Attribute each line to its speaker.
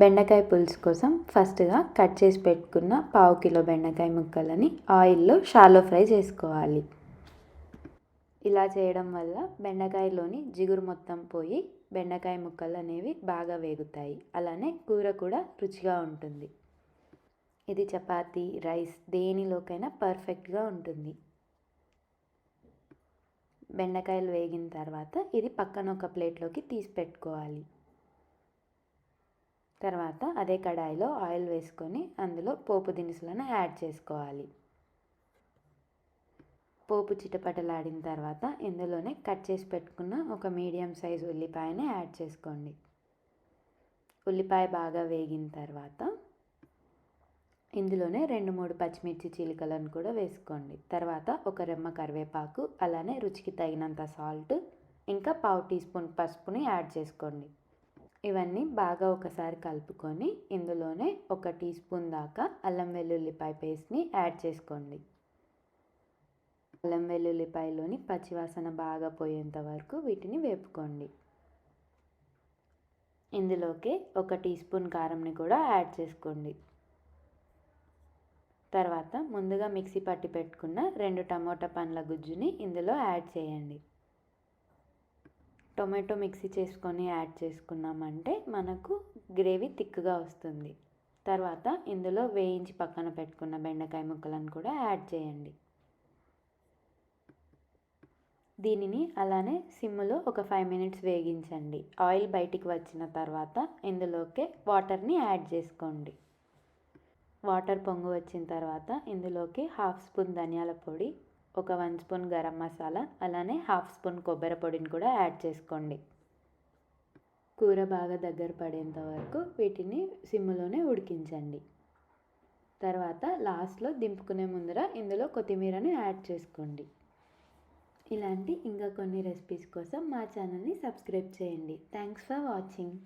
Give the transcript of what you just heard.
Speaker 1: బెండకాయ పులుసు కోసం ఫస్ట్గా కట్ చేసి పెట్టుకున్న పావు కిలో బెండకాయ ముక్కలని ఆయిల్లో షాలో ఫ్రై చేసుకోవాలి. ఇలా చేయడం వల్ల బెండకాయలోని జిగురు మొత్తం పోయి బెండకాయ ముక్కలు అనేవి బాగా వేగుతాయి. అలానే కూర కూడా రుచిగా ఉంటుంది. ఇది చపాతీ రైస్ దేనిలోకైనా పర్ఫెక్ట్గా ఉంటుంది. బెండకాయలు వేగిన తర్వాత ఇది పక్కన ఒక ప్లేట్లోకి తీసి పెట్టుకోవాలి. తర్వాత అదే కడాయిలో ఆయిల్ వేసుకొని అందులో పోపు దినుసులను యాడ్ చేసుకోవాలి. పోపు చిటపటలాడిన తర్వాత ఇందులోనే కట్ చేసి పెట్టుకున్న ఒక మీడియం సైజ్ ఉల్లిపాయని యాడ్ చేసుకోండి. ఉల్లిపాయ బాగా వేగిన తర్వాత ఇందులోనే రెండు మూడు పచ్చిమిర్చి చీలికలను కూడా వేసుకోండి. తర్వాత ఒక రెమ్మ కరివేపాకు అలానే రుచికి తగినంత సాల్ట్ ఇంకా పావు టీ స్పూన్ పసుపుని యాడ్ చేసుకోండి. ఇవన్నీ బాగా ఒకసారి కలుపుకొని ఇందులోనే ఒక టీ స్పూన్ దాకా అల్లం వెల్లుల్లిపాయ పేస్ట్ని యాడ్ చేసుకోండి. అల్లం వెల్లుల్లిపాయలోని పచ్చివాసన బాగా పోయేంత వరకు వీటిని వేపుకోండి. ఇందులోకి ఒక టీ స్పూన్ కారంని కూడా యాడ్ చేసుకోండి. తర్వాత ముందుగా మిక్సీ పట్టి పెట్టుకున్న రెండు టమోటా పండ్ల గుజ్జుని ఇందులో యాడ్ చేయండి. టొమాటో మిక్సీ చేసుకొని యాడ్ చేసుకున్నామంటే మనకు గ్రేవీ థిక్గా వస్తుంది. తర్వాత ఇందులో వేయించి పక్కన పెట్టుకున్న బెండకాయ ముక్కలను కూడా యాడ్ చేయండి. దీనిని అలానే సిమ్లో ఒక ఫైవ్ మినిట్స్ వేగించండి. ఆయిల్ బయటికి వచ్చిన తర్వాత ఇందులోకి వాటర్ని యాడ్ చేసుకోండి. వాటర్ పొంగు వచ్చిన తర్వాత ఇందులోకి హాఫ్ స్పూన్ ధనియాల పొడి ఒక వన్ స్పూన్ గరం మసాలా అలానే హాఫ్ స్పూన్ కొబ్బరి పొడిని కూడా యాడ్ చేసుకోండి. కూర బాగా దగ్గర పడేంత వరకు వీటిని సిమ్లోనే ఉడికించండి. తర్వాత లాస్ట్లో దింపుకునే ముందర ఇందులో కొత్తిమీరని యాడ్ చేసుకోండి. ఇలాంటి ఇంకా కొన్ని రెసిపీస్ కోసం మా ఛానల్ని సబ్స్క్రైబ్ చేయండి. Thanks for watching.